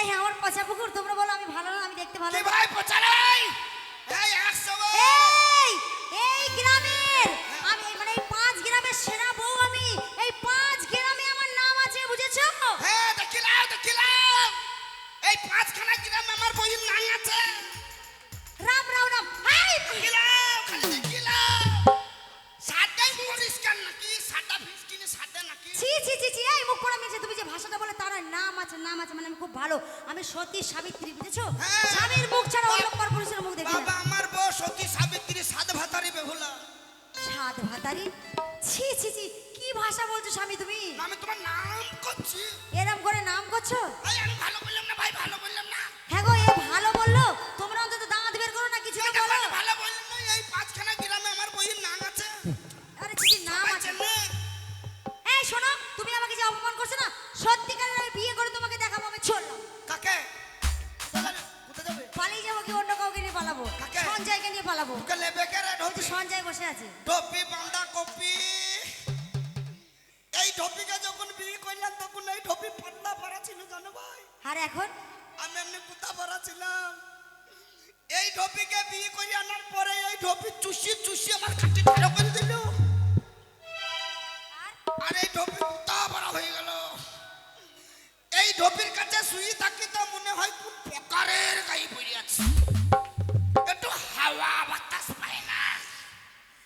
তোমরা বলো আমি ভালো না আমি দেখতে ভালো কি না? ভাই পচারাই এই একশো এই এই গ্রামের আমি মানে এই পাঁচ গ্রামের সেরা বউ আমি। এই পাঁচ গ্রামে আমার নাম আছে বুঝেছ? হ্যাঁ দেখিলাম দেখিলাম। এই পাঁচখানা গ্রাম আমার বইয়ের নাম নাম আছে মানে আমি খুব ভালো। আমি সতী সাবিত্রী বুঝেছ? হ্যাঁ। স্বামীর মুখ ছাড়া অন্য পর পুরুষের মুখ দেখি বাবা আমার বউ সতী সাবিত্রী সাদ ভাতারি বেহুলা। সাদ ভাতারি? ছি ছি ছি কি ভাষা বলছো স্বামী তুমি? আমি তোমার নাম করছি। এরম করে নাম করছ? আমি ভালো বললাম নিয়ে পালাবো। কাকে? সঞ্জয়কে নিয়ে পালাবো। ঢোপি? সঞ্জয় বসে আছে। ঢোপি বান্দা কপি। এই ঢোপিকে যখন বিয়ে করলাম তখন এই ঢোপি পাতলা পারা ছিল জানো ভাই? আর এখন? আমি এমনি কুত্তা পারা ছিলাম। এই ঢোপিকে বিয়ে করে আনার পরে এই ঢোপি চুষি চুষি আমার খাটি ঠাড়ো করে দিল। আর? এই ঢোপি কুত্তা পারা হয়ে গেল। এই ঢোপির কাছে শুয়ে থাকি তো মনে হয় কোন প্রকারের গাই পড়ে আছে।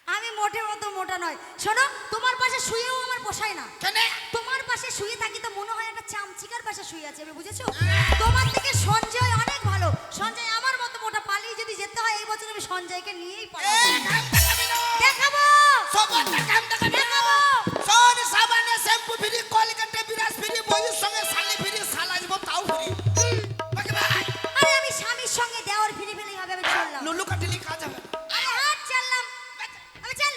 আমি মোটে মতো মোটা নয়। শোনো তোমার পাশে শুয়েও আমার পোষায় না। তোমার পাশে শুয়ে থাকি তো মনে হয় একটা চামচিকার পাশে শুয়ে আছে আমি বুঝেছ? তোমার থেকে সঞ্জয় অনেক ভালো। সঞ্জয় আমার মতো মোটা পালিয়ে যদি যেতে হয় এই বছর আমি সঞ্জয়কে নিয়েই পালাবো। দেখাবি! লুলু কাটিলি। আরে চললাম। আমি চল।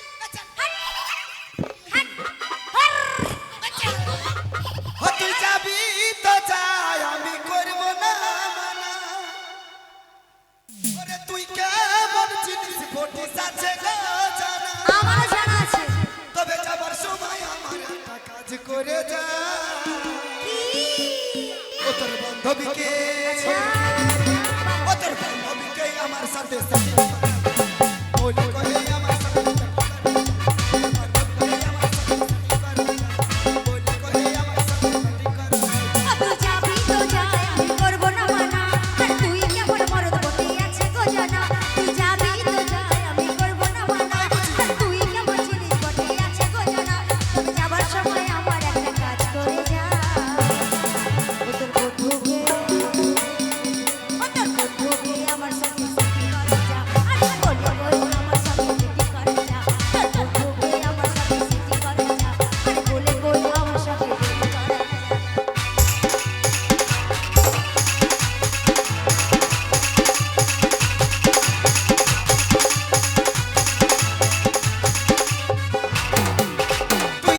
তুই যাবি তো যাই আমি করব না মানা। ওরে তুই কেমন জিনিস ফটিস আছে গো জানা। আছে। তবে যাবার সময় আমার একটা কাজ করে যা। ও তোর বান্ধবীকে আচ্ছা আমার সাথে